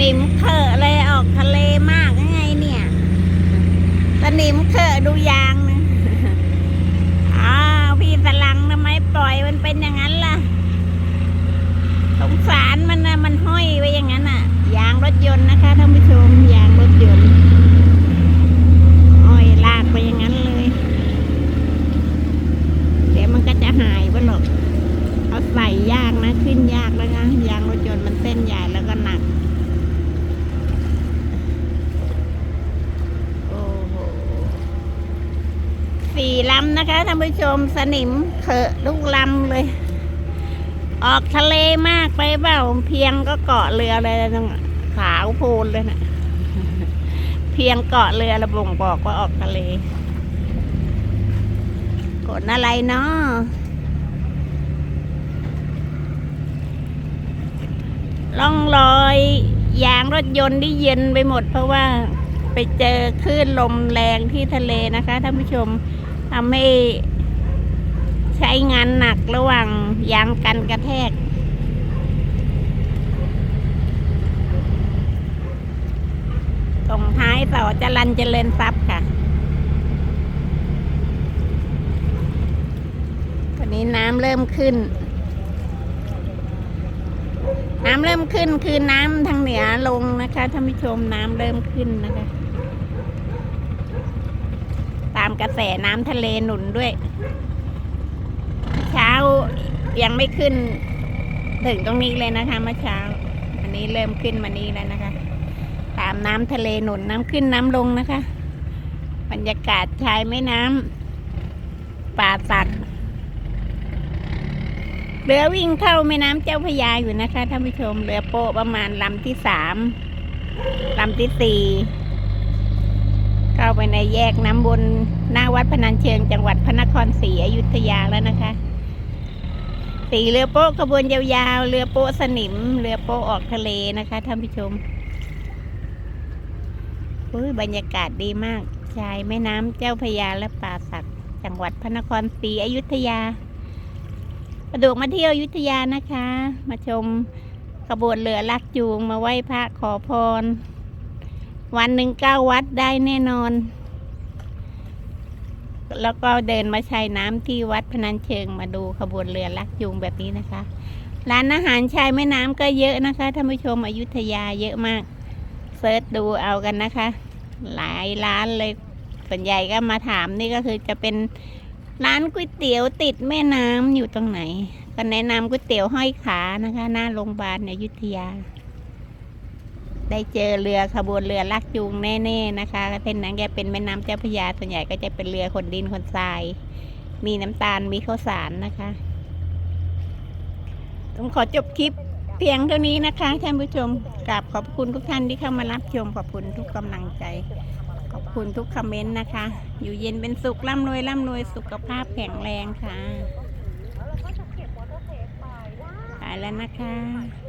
นิมเขอะเลยออกทะเลมากยังไงเนี่ยสนิมเขอะดูยางนะอ้าวพี่สลังทำไมปล่อยมันเป็นอย่างนั้นล่ะ สงสารมันนะมันห้อยไว้อย่างนั้นอะ ยางรถยนต์นะคะท่านผู้ชมยางรถยนต์ห้อยลากไปอย่างนั้นเลย เดี๋ยวมันก็จะหายไปหรอกเอาใส่ยากนะขึ้นยากแล้วนะยางรถยนต์มันเส้นใหญ่แล้วก็หนัก โอ้โห สี่ลำนะคะท่านผู้ชมสนิมเขอะลูกลำเลย ออกทะเลมากไปเปล่าเพียงก็เกาะเรือเลยตรงขาวโพลนเลยนะเพียงเกาะเรือระบ่งบอกว่าออกทะเลกดอะไรเนาะล่องรอยยางรถยนต์ที่เย็นไปหมดเพราะว่าไปเจอคลื่นลมแรงที่ทะเลนะคะท่านผู้ชม ทำให้ใช้งานหนักระหว่างยางกันกระแทก ตรงท้ายต่อจรันเจริญทรัพย์ค่ะตอนนี้น้ำเริ่มขึ้น น้ำเริ่มขึ้นคือน้ำทางเหนือลงนะคะท่านผู้ชมน้ำเริ่มขึ้นนะคะ ตาม กระแสน้ำทะเลหนุนด้วย เช้ายังไม่ขึ้น ถึงตรงนี้เลยนะคะเมื่อเช้า อันนี้เริ่มขึ้นมานี้แล้วนะคะ ตามน้ำทะเลหนุนน้ำขึ้นน้ำลงนะคะ บรรยากาศชายแม่น้ำป่าสักเรือวิ่งเข้าแม่น้ำเจ้าพระยาอยู่นะคะท่านผู้ชมเรือโป๊ะประมาณลำที่สามลำที่สี่ เข้าไปในแยกน้ำบนหน้าวัดพนัญเชิงจังหวัดพระนครศรีอยุธยาแล้วนะคะสีเรือโป๊ะขบวนยาวๆ เรือโป๊ะสนิม เรือโป๊ะออกทะเลนะคะท่านผู้ชมอุ้ยบรรยากาศดีมาก ชายแม่น้ำเจ้าพยาและป่าสัก จังหวัดพระนครศรีอยุธยาประดวกมาเที่ยวอยุธยานะคะ มาชมขบวนเรือลักจูงมาไหว้พระขอพร วันหนึ่งเก้าวัดได้แน่นอน แล้วก็เดินมาชายน้ำที่วัดพนัญเชิงมาดูขบวนเรือลักจูงแบบนี้นะคะ ร้านอาหารชายแม่น้ำก็เยอะนะคะท่านผู้ชมอยุธยาเยอะมากเซิร์ชดูเอากันนะคะ หลายร้านเลยส่วนใหญ่ก็มาถามนี่ก็คือจะเป็นร้านก๋วยเตี๋ยวติดแม่น้ำอยู่ตรงไหน ก็แนะนำก๋วยเตี๋ยวห้อยขานะคะ หน้าโรงพยาบาลในอยุธยา ได้เจอเรือขบวนเรือลากจูงแน่ ๆนะคะเส้นนั้นแกเป็นแม่น้ำเจ้าพระยาส่วนใหญ่ก็จะเป็นเรือขนดินขนทราย มีน้ำตาลมีข้าวสารนะคะต้องขอจบคลิปเพียงเท่านี้นะคะท่านผู้ชมกราบขอบคุณทุกท่านที่เข้ามารับชมขอบคุณทุกกำลังใจ ขอบคุณทุกคอมเมนต์นะคะ อยู่เย็นเป็นสุขร่ำรวยร่ำรวยสุขภาพแข็งแรงค่ะไปแล้วนะคะ